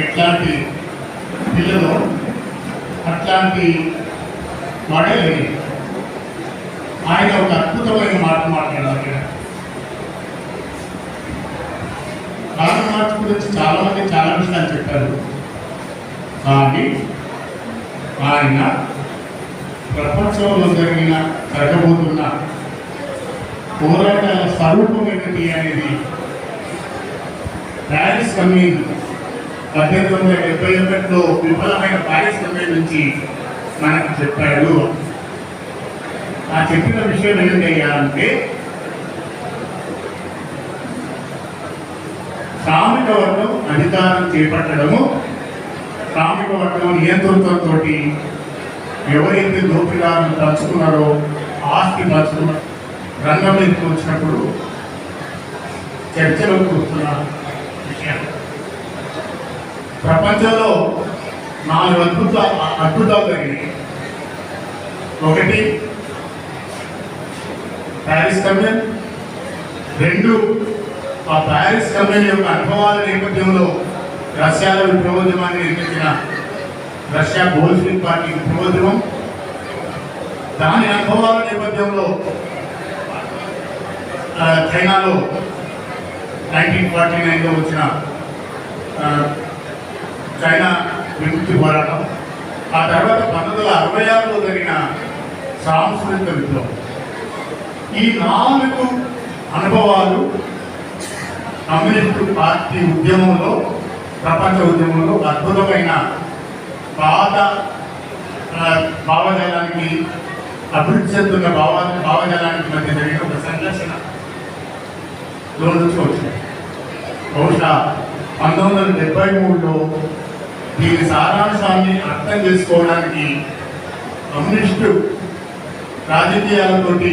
ఎట్లాంటి పిల్లలు అట్లాంటి వాడే ఆయన ఒక అద్భుతమైన మాట మాట్లాడారు కాలం మార్పు గురించి చాలామంది చాలా విషయాలు చెప్పారు. కానీ ఆయన ప్రపంచంలో జరిగిన జరగబోతున్న పోరాటాల స్వరూపం ఏమిటి అనేది ప్యారిస్ కమ్యూనిటీ పద్దెనిమిది వందల డెబ్బై ఒకటిలో విఫలమైన ప్యారిస్ నుంచి మనకు చెప్పాడు. ఆ చెప్పిన విషయం ఏంటయ్యా అంటే శ్రామిక వర్గం అధికారం చేపట్టడము శ్రామిక వర్గం నియంతృత్వంతో ఎవరైతే దోపిదారులు తలుచుకున్నారో ఆస్తి పంచుకున్న రంగం మీదకి వచ్చినప్పుడు చర్చలోకి వస్తున్న విషయం. ప్రపంచంలో నాలుగు అద్భుత అద్భుతాలు జరిగినాయి. ఒకటి ప్యారిస్ కమ్యూన్ రెండు ఆ ప్యారిస్ కమ్యూన్ యొక్క అనుభవాల నేపథ్యంలో రష్యాలో విప్లవోద్యమాన్ని నిర్మించిన రష్యా బోల్స్విక్ పార్టీ విప్లవోద్యమం దాని అనుభవాల నేపథ్యంలో చైనాలో నైన్టీన్ ఫార్టీ నైన్లో వచ్చిన చైనా విముక్తి పోరాటం. ఆ తర్వాత పంతొమ్మిది వందల అరవై ఆరులో జరిగిన సాంస్కృతిక విప్లవం. ఈ నాలుగు అనుభవాలు కమ్యూనిస్టు పార్టీ ఉద్యమంలో ప్రపంచ ఉద్యమంలో అద్భుతమైన పాత భావజాలానికి అభివృద్ధి చెందుతున్న భావ భావజాలానికి మధ్య జరిగిన ఒక సంఘర్షణ లో బహుశా పంతొమ్మిది వందల డెబ్బై మూడులో దీని సారాంశాన్ని అర్థం చేసుకోవడానికి కమ్యూనిస్టు రాజకీయాలతోటి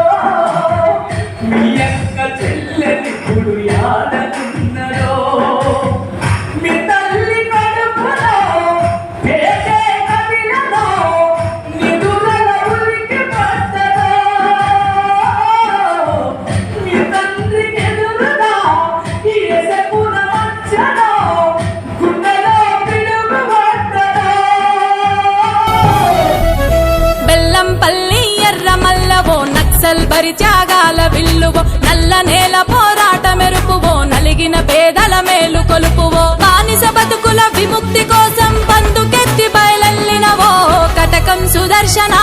త్యాగాల విల్లువో నల్ల నేల పోరాట మెరుపువో నలిగిన పేదల మేలు కొలుపువో. బానిస బతుకుల విముక్తి కోసం బందుకెత్తి బయలెల్లినవో. కటకం సుదర్శన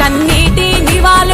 కన్నీటి నివాళు